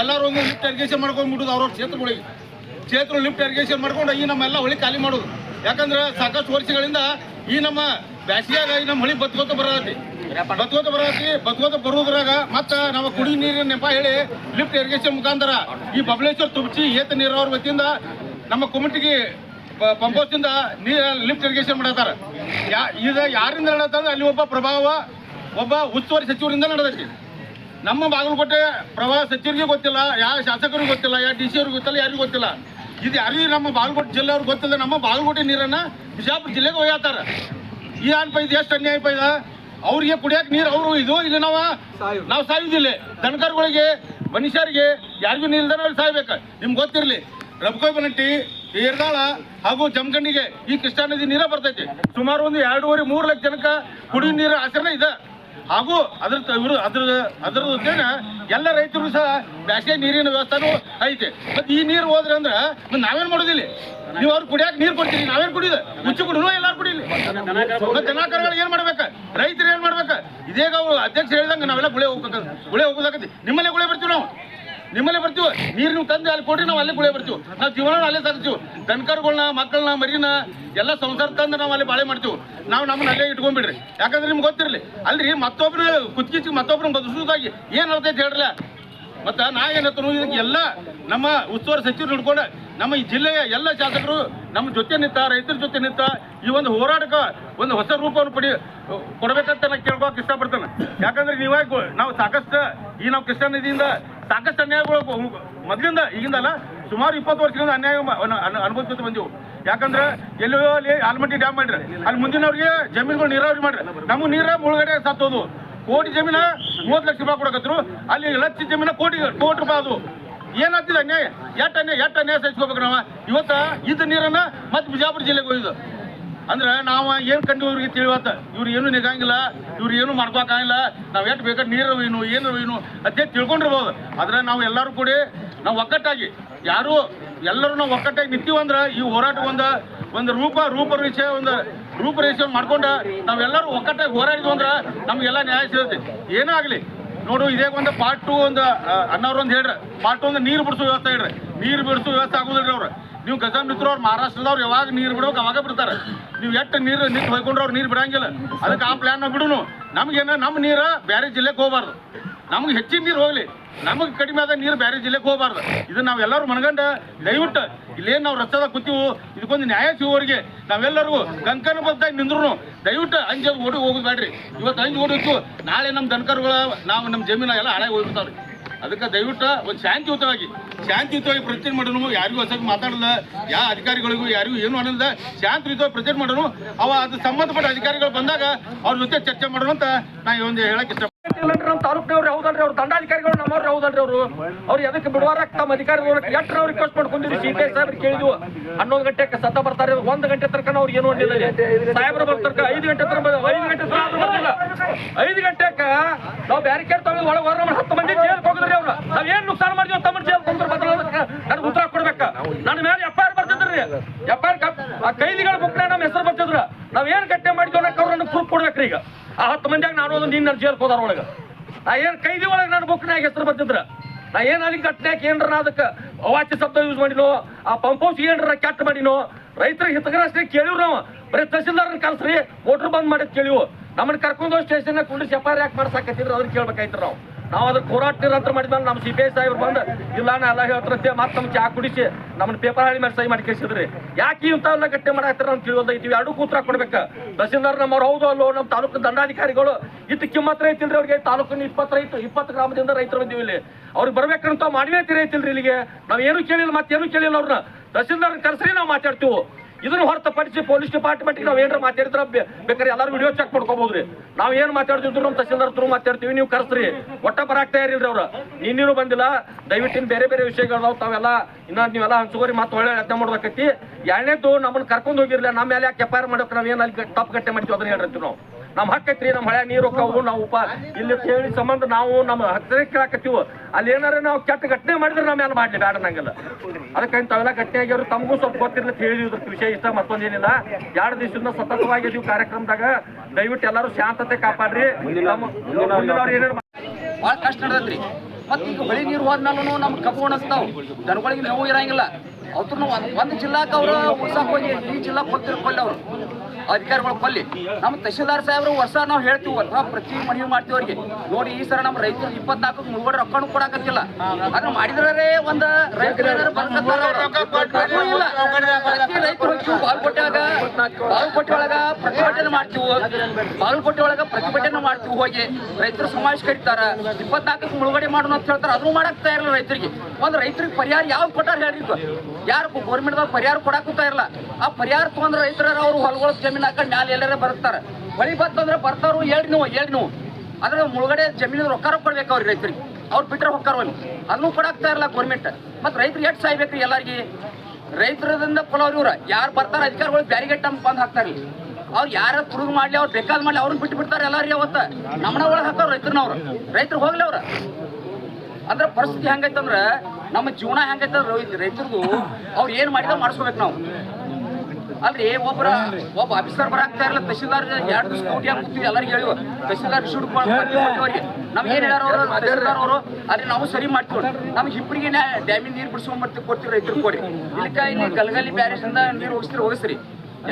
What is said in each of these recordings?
ಎಲ್ಲರೂ ಒಂದು lift irrigation ಮಾಡ್ಕೊಂಡ್ಬಿಡುದು ಅವ್ರವ್ರ ಕ್ಷೇತ್ರಗಳಿಗೆ. ಕ್ಷೇತ್ರ ಲಿಫ್ಟ್ ಇರಿಗೇಷನ್ ಮಾಡ್ಕೊಂಡು ಈ ನಮ್ಮೆಲ್ಲ ಹೊಳಿ ಖಾಲಿ ಮಾಡೋದು. ಯಾಕಂದ್ರೆ ಸಾಕಷ್ಟು ವರ್ಷಗಳಿಂದ ಈ ನಮ್ಮ ಬ್ಯಾಸಿಗ್ಯಾಗ ಈ ನಮ್ಮ ಹೊಳಿ ಬತ್ಕೋತ ಬರತಿ ಬತ್ಕೋತ ಬರತಿ ಬತ್ಕೋತ ಬರುವುದ್ರಾಗ ಮತ್ತ ನಮ್ಮ ಕುಡಿ ನೀರಿನ ನೆಪ ಹೇಳಿ ಲಿಫ್ಟ್ ಎರಿಗೇಷನ್ ಮುಖಾಂತರ ಈ ಬಬಲೇಶ್ವರ ತುಬಚಿ ಏತ ನೀರಾವರಿ ವತಿಯಿಂದ ನಮ್ಮ ಕಮಿಟಿಗೆ ಪಂಪೋಸ್ದಿಂದ ನೀರ ಲಿಫ್ಟ್ ಇರಿಗೇಷನ್ ಮಾಡತ್ತಾರ. ಯಾ ಇದು ಯಾರಿಂದ ನಡೆದಂದ್ರೆ ಅಲ್ಲಿ ಒಬ್ಬ ಪ್ರಭಾವ ಒಬ್ಬ ಉಸ್ತುವಾರಿ ಸಚಿವರಿಂದ ನಡೆದೈತಿ. ನಮ್ಮ ಬಾಗಲಕೋಟೆ ಪ್ರವಾಹ ಸಚಿವರಿಗೆ ಗೊತ್ತಿಲ್ಲ ಯಾವ ಶಾಸಕರಿಗೆ ಗೊತ್ತಿಲ್ಲ ಯಾವ ಡಿ ಸಿ ಅವ್ರಿಗೆ ಗೊತ್ತಿಲ್ಲ ಯಾರಿಗೂ ಗೊತ್ತಿಲ್ಲ. ಇದು ಯಾರಿಗೂ ನಮ್ಮ ಬಾಗಲಕೋಟೆ ಜಿಲ್ಲೆಯವ್ರಿಗೆ ಗೊತ್ತಿಲ್ಲ ನಮ್ಮ ಬಾಗಲಕೋಟೆ ನೀರನ್ನ ಬಿಜಾಪುರ ಜಿಲ್ಲೆಗೆ ಒಯ್ಯತ್ತಾರ ಈ ಅನ್ಪ ಇದು ಎಷ್ಟು ಅನ್ಯಾಯ ಪೈದ ಅವ್ರಿಗೆ ಕುಡಿಯಕ್ಕೆ ನೀರು ಅವರು ಇದು ಇಲ್ಲಿ ನಾವು ನಾವು ಸಾಯುವುದಿಲ್ಲ ದನಕರುಗಳಿಗೆ ಮನುಷ್ಯರಿಗೆ ಯಾರಿಗೂ ನಿಲ್ದಾರ ಸಾಯ್ಬೇಕು. ನಿಮ್ಗೆ ಗೊತ್ತಿರಲಿ ರಬ್ಕೋಯ್ ಬನಟ್ಟಿ ಏರ್ದಾಳ ಹಾಗೂ ಜಮಖಂಡಿಗೆ ಈ ಕೃಷ್ಣಾ ನದಿ ನೀರ ಬರ್ತೈತಿ. ಸುಮಾರು ಒಂದು ಎರಡೂವರೆ ಮೂರು ಲಕ್ಷ ಜನಕ್ಕೆ ಕುಡಿಯೋ ನೀರು ಆಚರಣೆ ಇದೆ. ಹಾಗೂ ಅದ್ರ ಅದ್ರ ಅದ್ರ ಉದ್ದೇಶ ಎಲ್ಲ ರೈತರು ಸಹ ಬ್ಯಾಸಿಗೆ ನೀರಿನ ವ್ಯವಸ್ಥೆನೂ ಐತೆ. ಮತ್ತೆ ಈ ನೀರು ಹೋದ್ರೆ ಅಂದ್ರೆ ನಾವೇನ್ ಮಾಡೋದಿಲ್ಲ? ನೀವು ಅವ್ರು ಕುಡಿಯಾಕ ನೀರು ಕೊಡ್ತೀರಿ, ನಾವೇನ್ ಕುಡಿಯೋದು? ಮುಚ್ಚು ಕುಡಿದ್ರು ಎಲ್ಲಾರು ಕುಡಿಲಿ. ದನಕರುಗಳು ಏನ್ ಮಾಡ್ಬೇಕ? ರೈತರು ಏನ್ ಮಾಡ್ಬೇಕ? ಇದೇಗ ಅವ್ರು ಅಧ್ಯಕ್ಷ ಹೇಳಿದಂಗ ನಾವೆಲ್ಲ ಗುಳೆ ಹೋಗ್ಬೇಕು ಗುಳೆ ಹೋಗೋದಾಗತಿ ನಿಮ್ಮಲ್ಲೇ ನಿಮ್ಮಲ್ಲೇ ಬರ್ತೀವಿ. ನೀರು ನೀವು ತಂದು ಅಲ್ಲಿ ಕೊಡ್ರಿ, ನಾವು ಅಲ್ಲೇ ಗುಳೆ ಬರ್ತೀವಿ. ನಾವು ಜೀವನ ಅಲ್ಲೇ ಸಾಕ್ತೀವಿ ದನಕರುಗಳನ್ನ ಮಕ್ಕಳನ್ನ ಮರಿನ, ಎಲ್ಲ ಸಂಸಾರ ತಂದು ನಾವು ಅಲ್ಲಿ ಬಾಳೆ ಮಾಡ್ತೀವಿ. ನಾವು ನಮ್ಮನ್ನ ಅಲ್ಲೇ ಇಟ್ಕೊಂಡ್ಬಿಡ್ರಿ. ಯಾಕಂದ್ರೆ ನಿಮ್ಗೆ ಗೊತ್ತಿರಲಿ, ಅಲ್ರಿ ಮತ್ತೊಬ್ರು ಕುತ್ಕಿಚ್ಚಿ ಮತ್ತೊಬ್ರು ಬದುಸೋದಾಗಿ ಏನು ಹೇಳ್ತೈತೆ ಹೇಳ್ರಲ್ಲ. ಮತ್ತು ನಾ ಏನತ್ತನು ಇದಕ್ಕೆ ಎಲ್ಲ ನಮ್ಮ ಉಸ್ತುವಾರಿ ಸಚಿವರು ಹಿಡ್ಕೊಂಡು, ನಮ್ಮ ಈ ಜಿಲ್ಲೆಯ ಎಲ್ಲ ಶಾಸಕರು ನಮ್ಮ ಜೊತೆ ನಿಂತ, ರೈತರ ಜೊತೆ ನಿಂತ, ಈ ಒಂದು ಹೋರಾಟಕ್ಕೆ ಒಂದು ಹೊಸ ರೂಪವನ್ನು ಪಡಿ, ಕೊಡಬೇಕಂತ ನಾನು ಕೇಳ್ಕೊಳಕ್ಕೆ ಇಷ್ಟಪಡ್ತೇನೆ. ಯಾಕಂದ್ರೆ ನೀವಾಗ ನಾವು ಸಾಕಷ್ಟು ಈ ನಾವು ಕೃಷ್ಣ ನದಿಯಿಂದ ಸಾಕಷ್ಟು ಅನ್ಯಾಯಗಳು ಮೊದಲಿಂದ ಈಗಿಂದಲ್ಲ ಸುಮಾರು ಇಪ್ಪತ್ತು ವರ್ಷದಿಂದ ಅನ್ಯಾಯ ಅನುಭವಿಸ್ಕೊತ ಬಂದೆವು. ಯಾಕಂದ್ರೆ ಎಲ್ಲೋ ಅಲ್ಲಿ ಆಲ್ಮಟ್ಟಿ ಡ್ಯಾಮ್ ಮಾಡ್ರಿ ಅಲ್ಲಿ ಮುಂದಿನವ್ರಿಗೆ ಜಮೀನುಗಳು ನೀರಾವರಿ ಮಾಡ್ರಿ ನಮ್ಗೆ ನೀರ ಮುಳುಗಡೆ ಸತ್ತೋದು. ಕೋಟಿ ಜಮೀನ ಮೂವತ್ತು ಲಕ್ಷ ರೂಪಾಯಿ ಕೊಡಕತ್ರು. ಅಲ್ಲಿ ಲಕ್ಷ ಜಮೀನ ಕೋಟಿ ಕೋಟಿ ರೂಪಾಯಿ ಅದು ಏನಾಗ್ತಿದೆ ಅನ್ಯಾಯ? ಎಟ್ಟ ಅನ್ಯಾಯ? ಎಟ್ಟ ಅನ್ಯಾಯ ಸಹಿಸ್ಕೋಬೇಕು ನಾವು? ಇವತ್ತ ಇದ್ದ ನೀರನ್ನ ಮತ್ತೆ ಬಿಜಾಪುರ ಜಿಲ್ಲೆಗೆ ಹೋಯ್ದು ಅಂದ್ರೆ ನಾವು ಏನು ಕಂಡು ಇವ್ರಿಗೆ ತಿಳಿವತ್ತ ಇವ್ರು ಏನು ನಿಗಂಗಿಲ್ಲ, ಇವ್ರು ಏನು ಮಾಡ್ಕೋಕಾಗಿಲ್ಲ ನಾವು ಎಷ್ಟು ಬೇಕಾದ್ರೆ ನೀರು ಏನು ಏನು ಏನು ಅದೇ ತಿಳ್ಕೊಂಡಿರ್ಬೋದು. ಆದ್ರೆ ನಾವು ಎಲ್ಲರೂ ಕೂಡಿ, ನಾವು ಒಗ್ಗಟ್ಟಾಗಿ, ಯಾರು ಎಲ್ಲರೂ ನಾವು ಒಗ್ಗಟ್ಟಾಗಿ ನಿಂತೀವಂದ್ರೆ ಈ ಹೋರಾಟ ಒಂದು ಒಂದು ರೂಪ, ರೂಪರೇಷೆ, ಒಂದು ರೂಪರೇಷೆ ಮಾಡ್ಕೊಂಡು ನಾವೆಲ್ಲರೂ ಒಗ್ಗಟ್ಟಾಗಿ ಹೋರಾಡಿದ್ವು ಅಂದ್ರೆ ನಮಗೆಲ್ಲ ನ್ಯಾಯ ಸಿಗುತ್ತೆ. ಏನೇ ಆಗಲಿ. ನೋಡು, ಇದೇ ಒಂದು ಪಾರ್ಟ್ ಟು ಒಂದು ಅನ್ನೋರು ಒಂದು ಹೇಳ್ರಿ. ಪಾರ್ಟ್ ಟು ಒಂದು ನೀರು ಬಿಡಿಸೋ ವ್ಯವಸ್ಥೆ ಹೇಳ್ರಿ. ನೀರು ಬಿಡಿಸೋ ವ್ಯವಸ್ಥೆ ಆಗೋದಿಲ್ರಿ ಅವ್ರು. ನೀವು ಗಜಾಮ್ ಅವ್ರು ಮಹಾರಾಷ್ಟ್ರದವ್ರು ಯಾವಾಗ ನೀರು ಬಿಡೋಕೆ ಅವಾಗ ಬಿಡ್ತಾರೆ. ನೀವು ಎಷ್ಟು ನೀರು ನಿಂತು ಹೋಯ್ಕೊಂಡ್ರೆ ಅವ್ರು ನೀರು ಬಿಡಂಗಿಲ್ಲ. ಅದಕ್ಕೆ ಆ ಪ್ಲಾನ್ ಬಿಡುನು. ನಮ್ಗೇನ ನಮ್ಮ ನೀರು ಬೇರೆ ಜಿಲ್ಲೆಗೆ ಹೋಗಬಾರ್ದು. ನಮ್ಗೆ ಹೆಚ್ಚಿನ ನೀರು ಹೋಗಲಿ. ನಮಗೆ ಕಡಿಮೆ ಆದ ನೀರು ಬೇರೆ ಜಿಲ್ಲೆಗೆ ಹೋಗಬಾರ್ದು. ಇದು ನಾವೆಲ್ಲರೂ ಮನಗಂಡ ದಯವಿಟ್ಟು ಇಲ್ಲೇನು ನಾವು ರಸ್ತೆದಾಗ ಕೂತೀವು, ಇದಕ್ಕೊಂದು ನ್ಯಾಯ ಸಿಗೋರಿಗೆ ನಾವೆಲ್ಲರಿಗೂ ಗಂಕನ ಬದ್ಧಾಗಿ ನಿಂದ್ರು ದಯವಿಟ್ಟು ಅಂಜಿ ಓಡಿ ಹೋಗೋದು ಬೇಡ್ರಿ ಇವತ್ತು ಅಂಜಿ ಓಡಿತ್ತು ನಾಳೆ ನಮ್ಮ ದನಕರುಗಳ, ನಾವು ನಮ್ಮ ಜಮೀನು ಎಲ್ಲ ಹಳೆ ಹೋಗ್ಬಿಡ್ತಾವ್ರಿ. ಅದಕ್ಕೆ ದಯವಿಟ್ಟು ಒಂದು ಶಾಂತಿಯುತವಾಗಿ ಶಾಂತಿಯುತವಾಗಿ ಪ್ರತಿಭಟನೆ ಮಾಡೋನು ಯಾರಿಗೂ ಹೊಸಕ್ಕೆ ಮಾತಾಡಲ್ಲ ಯಾವ ಅಧಿಕಾರಿಗಳಿಗೂ ಯಾರಿಗೂ ಏನು ಮಾಡಲ್ಲ ಶಾಂತಿಯುತವಾಗಿ ಪ್ರತಿಭಟನೆ ಮಾಡೋನು ಅವ ಅದು ಸಂಬಂಧಪಟ್ಟ ಅಧಿಕಾರಿಗಳು ಬಂದಾಗ ಅವ್ರ ಜೊತೆ ಚರ್ಚೆ ಮಾಡೋಣ ಅಂತ ನಾ ಈ ಒಂದು ಹೇಳಕ್ಕೆ ಇಷ್ಟ ಇಲ್ಲನ್ರಿ ನಮ್ಮ ತಾಲೂಕಿನವ್ರು ಹೌದಲ್ರಿ ಅವ್ರು ದಂಡಾಧಿಕಾರಿಗಳು, ನಮ್ಮವ್ರು ಹೌದಲ್ರಿ ಅವರು. ಅವ್ರು ಎದಕ್ಕೆ ಬಿಡುವಾರ ತಮ್ಮ ಅಧಿಕಾರಿಗಳು ಎಷ್ಟು ನಾವು ರಿಕ್ವೆಸ್ಟ್ ಮಾಡ್ಕೊಂಡಿದ್ವಿ ಸಿ ಪಿ ಸಾಹೇಬ್ರು ಕೇಳಿದ್ವು. ಹನ್ನೊಂದು ಗಂಟೆಗೆ ಸತ ಬರ್ತಾರೆ. ಒಂದು ಗಂಟೆ ತನಕ ಅವ್ರು ಏನು ಅಂದಿಲ್ಲ ಸಾಹೇಬ್ರು ಬರ್ತಾರ ಐದು ಗಂಟೆ ತನಕ ಐದು ಗಂಟೆ ತನಕ ಆದ್ರೂ ಬರ್ಲಿಲ್ಲ. ಐದು ಗಂಟೆಕ ನಾವು ಬ್ಯಾರಿಕೇಡ್ ತಗೊಂಡು ಒಳಗೆ ಹೊರ ಹತ್ತು ಮಂದಿ ಜೈಲ್ಗೆ ಹೋಗಿದ್ರಿ ಅವ್ರು. ನಾವ್ ಏನ್ ನುಕ್ಸಾನ ಮಾಡಿದ್ವಿ ತಮ್ಮ ಜೇಲ್ ಕುಂದ್ರ ಬದಲಾದಕ್ಕೆ ನನಗೆ ಉತ್ತರ ಕೊಡ್ಬೇಕ. ನನ್ನ ಮೇಲೆ ಎಫ್ ಐ ಬರ್ತಿದ್ರಿ. ಎಫ್ ಐ ಆರ್ ಕೈದಿಗಳ ಬುಕ್ನ ನಮ್ಮ ಹೆಸರು ಬರ್ತಿದ್ರು. ನಾವ್ ಏನ್ ಗಟ್ಟೆ ಮಾಡಿದ್ವಿ ಅನ್ನೋಕೆ ಅವ್ರು ನನಗೆ ಪ್ರೂಫ್ ಕೊಡ್ಬೇಕ್ರಿ ಈಗ. ಆ ಹತ್ತು ಮಂದಿಯಾಗ ನಾನು ಒಂದು ನಿನ್ನ ಜೈಲ್ಗೆ ಹೋದಾರ ಒಳಗೆ. ನಾ ಏನು ಕೈದಿ ಒಳಗೆ ನನ್ನ ಬುಕ್ನಾಗ ಹೆಸರು ಬರ್ತಿದ್ರ? ನಾ ಏನು ಅಲ್ಲಿ ಘಟನೆಗೆ ಏನ್ರ ನಾ ಅದಕ್ಕೆ ಅವಾಚ್ಯ ಶಬ್ದ ಯೂಸ್ ಮಾಡಿನೋ, ಆ ಪಂಪ್ ಹೌಸ್ ಏನ್ರ ಕೆಟ್ಟ ಮಾಡಿನೋ, ರೈತರ ಹಿತಗ್ರಷ್ಟೇ ಕೇಳಿವ್ರು ನಾವು. ಬರೀ ತಹಸೀಲ್ದಾರ್ನ ಕಲ್ಸ್ರಿ ಮೋಟ್ರ್ ಬಂದ್ ಮಾಡಿದ್ ಕೇಳಿವು. ನಮ್ಮನ್ನ ಕರ್ಕೊಂಡು ಸ್ಟೇಷನ್ ಕುಂಡ್ರಿ ಸೆಪಾರ್ ಯಾಕೆ ಮಾಡ್ಸಾಕತ್ತಿದ್ರು ಅದನ್ನ ಕೇಳ್ಬೇಕಾಯ್ತು ನಾವು. ನಾವು ಅದಕ್ಕೆ ಹೋರಾಟ ನಿರಂತರ ಮಾಡಿದ್ಮೇಲೆ ನಮ್ಮ ಸಿ ಪಿ ಐ ಸಾಹೇಬ್ರು ಬಂದು, ಇಲ್ಲ, ನಾ ಎಲ್ಲ ಹೇಳ್ತಾರಂತೆ ಮತ್ತೆ ನಮ್ಮ ಚಾ ಕುಡಿಸಿ ನಮ್ಮನ್ನ ಪೇಪರ್ ಹಾಳಿ ಮೇಲೆ ಸಹಿ ಮಾಡಿ ಕಳಿಸಿದ್ರಿ. ಯಾಕೆ ಇಂಥವೆಲ್ಲ ಗಟ್ಟಿ ಮಾಡಾಕ್ತಾರ ಅಂತ ತಿಳಿಯೋದೈತಿ ಎರಡು ಕೂತ್ರ ಕೊಡ್ಬೇಕು. ತಹಸೀಲ್ದಾರ್ ನಮ್ಮವ್ರು, ಹೌದು, ಅಲ್ಲೋ ನಮ್ಮ ತಾಲೂಕು ದಂಡಾಧಿಕಾರಿಗಳು, ಇತ್ತು ಕಿಮ್ಮತ್ ಐತಿಲ್ರಿ ಅವ್ರಿಗೆ, ತಾಲೂಕಿನ ಇಪ್ಪತ್ತು ರೈತರು ಇಪ್ಪತ್ತು ಗ್ರಾಮದಿಂದ ರೈತರು ಬಂದಿವಿ ಇಲ್ಲಿ. ಅವ್ರಿಗೆ ಬರ್ಬೇಕಂತ ಮಾಡುವೆ ಐತಿಲ್ರಿ ಇಲ್ಲಿಗೆ. ನಾವು ಏನು ಕೇಳಿಲ್ಲ, ಮತ್ತೇನು ಕೇಳಿಲ್ಲ ಅವ್ರನ್ನ. ತಹಸೀಲ್ದಾರ್ ಕರೆಸ್ರಿ, ನಾವು ಮಾತಾಡ್ತೀವಿ. ಇದನ್ನ ಹೊರತುಪಡಿಸಿ ಪೊಲೀಸ್ ಡಿಪಾರ್ಟ್ಮೆಂಟ್ಗೆ ನಾವು ಏನಾರ ಮಾತಾಡಿದ್ರೆ ಬೇಕಾದ್ರೆ ಎಲ್ಲಾರು ವಿಡಿಯೋ ಚೆಕ್ ಮಾಡ್ಕೋಬಹುದ್ರಿ ನಾವು ಏನು ಮಾತಾಡ್ತಿದ್ರು ನಮ್ಮ ತಹಸೀಲ್ದಾರ್ ಥ್ರೂ ಮಾತಾಡ್ತೀವಿ, ನೀವು ಕರ್ಸ್ರಿ. ಒಟ್ಟ ಬರಾಕ್ತಾ ಇರಿ ಅವ್ರ. ನೀನು ಬಂದಿಲ್ಲ ದಯವಿಟ್ಟು ಬೇರೆ ಬೇರೆ ವಿಷಯಗಳು ತಾವೆಲ್ಲ, ಇನ್ನ ನೀವೆಲ್ಲ ಹಂಚುಗೋರಿ ಮತ್ತೆ ಒಳ್ಳೆ ಯತ್ನ ಮಾಡ್ಬೇಕೈತಿ ಎರಡನೇದು ನಮ್ಮನ್ನ ಕರ್ಕೊಂಡು ಹೋಗಿರ್ಲಿಲ್ಲ ನಮ್ಮ ಮೇಲೆ ಯಾಕೆ ಎಫ್ ಐ ಆರ್ ಮಾಡೋಕೆ ನಾವ್ ಏನ್ ಅಲ್ಲಿ ತಪ್ಪು ಗಟ್ಟೆ ಮಾಡ್ತೀವಿ ಅದನ್ನ ಹೇಳಿರ್ತೀವಿ ನಾವು. ನಮ್ಮ ಹಕ್ಕೈತ್ರಿ ನಮ್ಮ ಹಳೆ ನೀರು ಹೋಕ್ಕವು ನಾವು ಉಪ ಇಲ್ಲಿ ಕೇಳಿ ಸಂಬಂಧ ನಾವು ನಮ್ಮ ಹತ್ತಿರ ಕೇಳಾಕತ್ತೀವಿ, ಅಲ್ಲಿ ಏನಾರ ನಾವು ಕೆಟ್ಟ ಘಟನೆ ಮಾಡಿದ್ರೆ ನಮ್ಮ ಏನು ಮಾಡಲಿ? ಬೇಡ ನಂಗೆಲ್ಲ. ಅದಕ್ಕೆ ತಾವೆಲ್ಲ ಘಟನೆ ಆಗ್ಯಾವ್ರು, ತಮಗೂ ಸ್ವಲ್ಪ ಗೊತ್ತಿರ್ಲಿ ಇದ್ರ ವಿಷಯ ಇಷ್ಟ, ಮತ್ತೊಂದೇನಿಲ್ಲ. ಎರಡು ದಿವಸದಿಂದ ಸತತವಾಗಿ ಇದೀವಿ ಕಾರ್ಯಕ್ರಮದಾಗ, ದಯವಿಟ್ಟು ಎಲ್ಲರೂ ಶಾಂತತೆ ಕಾಪಾಡ್ರಿ. ಭಾಳ ಕಷ್ಟ ನಡೆದೈತ್ರಿ ಮತ್ತೆ ಈಗ ಬಳಿ ನೀರು ಹೋದ್ಮೇಲೂ ನಮ್ಗೆ ಕಬ್ಬು ಒಣಸ್ತಾವ್ ದನಗಳಿಗೆ ಮೇವು ಇರಂಗಿಲ್ಲ. ಅವ್ರನ್ನ ಒಂದು ಒಂದು ಜಿಲ್ಲಾಕ್ಕೆ ಅವರು ಉಳ್ಸಾಕ್ ಹೋಗಿ, ಈ ಜಿಲ್ಲಾ ಹೋಗ್ತಿರ್ ಕೊಲ್ಲಿ ಅವರು ಅಧಿಕಾರಿಗಳು ಕೊಲ್ಲಿ. ನಮ್ಮ ತಹಶೀಲ್ದಾರ್ ಸಾಹೇಬ್ರು ವರ್ಷ ನಾವು ಹೇಳ್ತೀವಿ ಅಥವಾ ಪ್ರತಿ ಮನವಿ ಮಾಡ್ತೀವಿ ಅವ್ರಿಗೆ. ನೋಡಿ ಈ ಸಲ ನಮ್ಮ ರೈತರು ಇಪ್ಪತ್ನಾಲ್ಕು ಮುಳುಗಡೆ ರೊಕ್ಕನೂ ಕೊಡಕತ್ತಿಲ್ಲ. ಅದನ್ನ ಮಾಡಿದ್ರೆ ಒಂದು ರೈತರು ಪ್ರತಿ ರೈತರು ಹೋಗ್ತೀವಿ ಬಾಗಲಕೋಟೆಯಾಗ ಬಾಲ್ಕೋಟೆ ಪ್ರತಿಭಟನೆ ಮಾಡ್ತೀವಿ. ಬಾಲ್ಕೋಟೆ ಒಳಗ ಪ್ರತಿಭಟನೆ ಮಾಡ್ತೀವಿ ಹೋಗಿ. ರೈತರು ಸಮಾವೇಶ ಕರೀತಾರ. ಇಪ್ಪತ್ನಾಲ್ಕಕ್ಕೆ ಮುಳುಗಡೆ ಮಾಡೋಣ ಅಂತ ಹೇಳ್ತಾರೆ. ಅದನ್ನು ಮಾಡಕ್ ತಯಾರಿಲ್ಲ ರೈತರಿಗೆ. ಒಂದು ರೈತರಿಗೆ ಪರಿಹಾರ ಯಾವ ಕೊಟ್ಟಾರ ಹೇಳ್ರಿ? ಯಾರು ಗೌರ್ಮೆಂಟ್ದಾಗ ಪರಿಹಾರ ಕೊಡಾಕ ಇರಲ್ಲ ಆ ಪರಿಹಾರ ತಗೊಂಡ್ರೆ ರೈತರ ಅವ್ರು ಹೊಲಗಳ ಜಮೀನು ಹಾಕೊಂಡು ಮ್ಯಾಲೆ ಎಲ್ಲಾರ ಬರ್ತಾರೆ. ಬಳಿ ಬಂತಂದ್ರೆ ಬರ್ತಾರು ಹೇಳಿ ನೀವು ಹೇಳಿ ನೀವು ಅದ್ರ ಮುಳುಗಡೆ ಜಮೀನಿನ ರೊಕ್ಕ ಕೊಡ್ಬೇಕು ಅವ್ರಿಗೆ ರೈತರಿಗೆ. ಅವ್ರು ಬಿಟ್ರೆ ಹೊಕ್ಕಾರ ಅಲ್ಲಿ. ಅದನ್ನು ಕೊಡಾಕ್ತಾ ಇರಲ್ಲ ಗೌರ್ಮೆಂಟ್ ಮತ್ತೆ ರೈತರು ಎಷ್ಟು ಸಾಯ್ಬೇಕು ಎಲ್ಲರಿಗೆ? ರೈತರದಿಂದ ಕೊಲವ್ರಿ ಇವ್ರ. ಯಾರು ಬರ್ತಾರೆ ಅಧಿಕಾರಿಗಳು ಬ್ಯಾರಿಗೇಟ್ ಅಂತ ಬಂದು ಹಾಕ್ತಾರೆ ಅವ್ರು ಯಾರ ತುಡುಗು ಮಾಡ್ಲಿ, ಅವ್ರು ಬೇಕಾದ ಮಾಡ್ಲಿ ಅವ್ರನ್ನ ಬಿಟ್ಟು ಬಿಡ್ತಾರೆ ಎಲ್ಲರಿಗೆ ಅವತ್ತು. ನಮ್ಮನ ಒಳಗೆ ಹಾಕೋರು ರೈತರನವ್ರು ರೈತರು ಹೋಗ್ಲಿ ಅವ್ರ. ಅಂದ್ರೆ ಪರಿಸ್ಥಿತಿ ಹೆಂಗೈತಂದ್ರ ನಮ್ಮ ಜೀವನ ಹೆಂಗೈತೆ ರೈತರಿಗೂ ಅವ್ರು ಏನ್ ಮಾಡಿದ ಮಾಡಿಸ್ಕೋಬೇಕು ನಾವು. ಅಲ್ರಿ ಒಬ್ಬರ ಒಬ್ಬ ಆಫೀಸರ್ ಬರಾಕ್ತಾ ಇರಲ್ಲ ತಹಸೀಲ್ದಾರ್ ಎರಡು ದಿವಸ ಡ್ಯೂಟಿ ಹಾಕ್ತೀವಿ ಎಲ್ಲರಿಗೆ ಹೇಳಿವ ತಹಶೀಲ್ದಾರ್ ಶೂಟ್ ಅವ್ರಿಗೆ. ನಮ್ಗೆ ಏನ್ ಹೇಳ್ಯಾರ ಅವರು? ಅಲ್ಲಿ ನಾವು ಸರಿ ಮಾಡ್ತೀವಿ. ನಮ್ಗೆ ಇಬ್ಬರಿಗೆ ಡ್ಯಾಮಿನ ನೀರು ಬಿಡಿಸ್ಕೊಂಡ್ಬರ್ತೀವಿ ಕೊಡ್ತೀವಿ ರೈತರು ಕೊಡಿ. ಇಲ್ಲಿಕ ಇಲ್ಲಿ ಗಲಗಲಿ ಬ್ಯಾರೇಜಿಂದ ನೀರು ಹೋಗಿಸ್ತೀರಿ ಹೋಗಿಸ್ರಿ.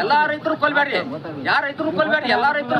ಎಲ್ಲಾ ರೈತರು ಕೊಲ್ಬೇಡ್ರಿ ಯಾರ ರೈತರು ಕೊಲ್ಬೇಡ್ರಿ ಎಲ್ಲಾ ರೈತರು